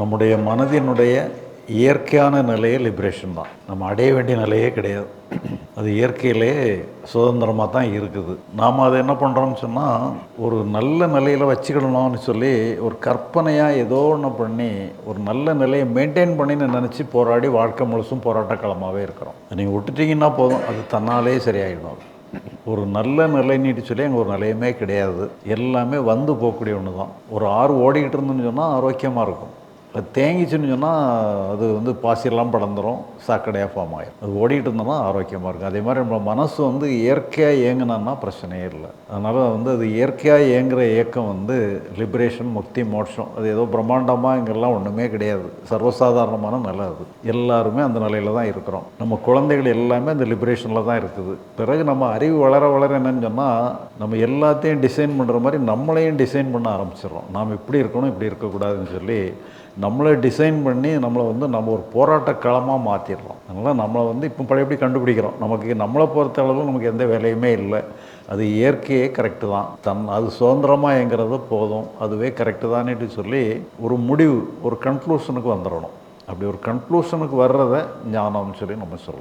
நம்முடைய மனதினுடைய இயற்கையான நிலையே லிபரேஷன் தான். நம்ம அடைய வேண்டிய நிலையே கிடையாது. அது இயற்கையிலே சுதந்திரமாக தான் இருக்குது. நாம் அதை என்ன பண்ணுறோம்னு சொன்னால் ஒரு நல்ல நிலையில் வச்சுக்கிடணும்னு சொல்லி ஒரு கற்பனையாக ஏதோ ஒன்று பண்ணி ஒரு நல்ல நிலையை மெயின்டைன் பண்ணின்னு நினச்சி போராடி வாழ்க்கை முழுசும் போராட்ட களமாகவே இருக்கிறோம் நீங்கள் விட்டுட்டிங்கன்னா போதும். அது தன்னாலே சரியாயிடும். ஒரு நல்ல நிலைன்னு சொல்லி அங்கே ஒரு நிலையமே கிடையாது. எல்லாமே வந்து போகக்கூடிய ஒன்று தான் ஒரு ஆறு ஓடிக்கிட்டு இருந்துன்னு சொன்னால் ஆரோக்கியமாக இருக்கும். அது தேங்கிச்சுன்னு சொன்னால் அது வந்து பாசியெல்லாம் படந்துரும் சாக்கடையாக ஃபார்ம் ஆகிடும் அது ஓடிட்டு இருந்தோம்னா ஆரோக்கியமாக இருக்கும். அதே மாதிரி நம்ம மனசு வந்து இயற்கையாக இயங்குனா பிரச்சனையே இல்லை. அதனால் வந்து அது இயற்கையாக இயங்குகிற இயக்கம் வந்து லிபரேஷன் முக்தி மோட்சம். அது ஏதோ பிரம்மாண்டமாக இங்கெல்லாம் ஒன்றுமே கிடையாது. சர்வசாதாரணமான நிலை அது. எல்லாருமே அந்த நிலையில் தான் இருக்கிறோம். நம்ம குழந்தைகள் எல்லாமே அந்த லிபரேஷனில் தான் இருக்குது. பிறகு நம்ம அறிவு வளர வளர என்னன்னு சொன்னால் நம்ம எல்லாத்தையும் டிசைன் பண்ணுற மாதிரி நம்மளையும் டிசைன் பண்ண ஆரம்பிச்சிடறோம். நாம் இப்படி இருக்கணும் இப்படி இருக்கக்கூடாதுன்னு சொல்லி நம்மளை டிசைன் பண்ணி நம்மளை வந்து நம்ம ஒரு போராட்ட களமாக மாற்றிடுறோம் அதனால் நம்மளை வந்து இப்போ பழையபடி கண்டுபிடிக்கிறோம்? நமக்கு நம்மளை பொறுத்த அளவு நமக்கு எந்த வேலையுமே இல்லை. அது இயற்கையே கரெக்டு தான். தன் அது சுதந்திரமாக எங்கிறது போதும். அதுவே கரெக்டு தானேட்டு சொல்லி ஒரு முடிவு ஒரு கன்க்ளூஷனுக்கு வந்துடணும். அப்படி ஒரு கன்க்ளூஷனுக்கு வர்றதை ஞானம்னு சொல்லி நம்ம சொல்லலாம்